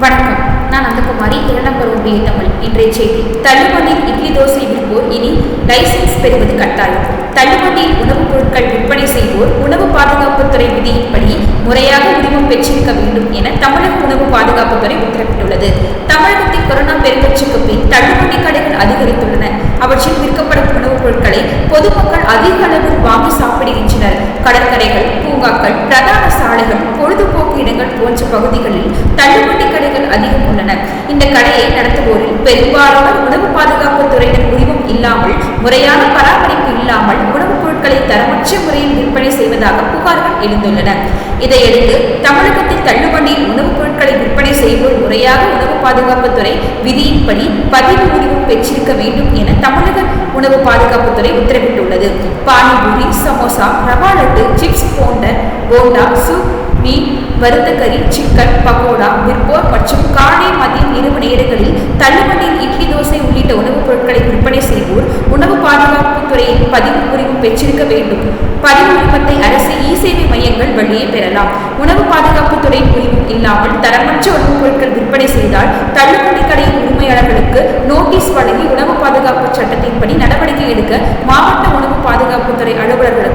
வணக்கம். நான் அந்தகுமாரி இரண்டாம் பருவம் தமிழ். இன்றைய செய்தி. தள்ளுவண்டியில் இட்லி தோசை விற்போர் இனி லைசன்ஸ் பெறுவது கட்டாயம். தள்ளுவண்டியில் உணவுப் பொருட்கள் விற்பனை செய்வோர் உணவு பாதுகாப்புத்துறை விதியின்படி முறையாக உரிமம் பெற்றிருக்க வேண்டும் என தமிழக உணவு பாதுகாப்புத்துறை உத்தரவிட்டுள்ளது. தமிழகத்தில் கொரோனா பெருந்தொற்றுக்கு பின் தள்ளுவண்டி கடைகள் அதிகரித்துள்ளன. அவற்றில் விற்கப்படும் உணவுப் பொருட்களை பொதுமக்கள் அதிக அளவில் வாங்கி பகுதிகளில் தள்ளுபடி கடைகள் அதிகம் உள்ளன. இந்த கடையை நடத்துவோரில் பெரும்பாலான உணவு பாதுகாப்பு துறையின் உரிமம் இல்லாமல் முறையான பராமரிப்பு இல்லாமல் உணவுப் பொருட்களை தரமற்ற முறையில் விற்பனை செய்வதாக புகார்கள் எழுந்துள்ளன. இதையடுத்து தமிழகத்தில் தள்ளுவண்டியில் உணவுப் பொருட்களை விற்பனை செய்வோர் முறையாக உணவு பாதுகாப்புத்துறை விதியின்படி பதிவு உரிமம் பெற்றிருக்க வேண்டும் என தமிழக உணவு பாதுகாப்புத்துறை உத்தரவிட்டுள்ளது. பானிபூரி சமோசா ரவா லட்டு சிப்ஸ் போன்ற போண்டா சூப் மீன் வறுத்த கறி சிக்கன் பக்கோடா விற்போர் மற்றும் காலை மதியம் இரவு நேரங்களில் தள்ளுவண்டியில் இட்லி தோசை உள்ளிட்ட உணவுப் பொருட்களை விற்பனை செய்வோர் உணவு பாதுகாப்பு துறையில் பதிவு குறிப்பு பெற்றிருக்க வேண்டும். பதிவு விருப்பத்தை அரசு இ சேவை மையங்கள் வழியே பெறலாம். உணவு பாதுகாப்பு துறை குறிப்பு இல்லாமல் தரமற்ற உணவுப் பொருட்கள் விற்பனை செய்தால் தள்ளுவண்டி கடையின் உரிமையாளர்களுக்கு நோட்டீஸ் வழங்கி உணவு பாதுகாப்பு சட்டத்தின்படி நடவடிக்கை எடுக்க மாவட்ட உணவு பாதுகாப்புத்துறை அலுவலர்கள்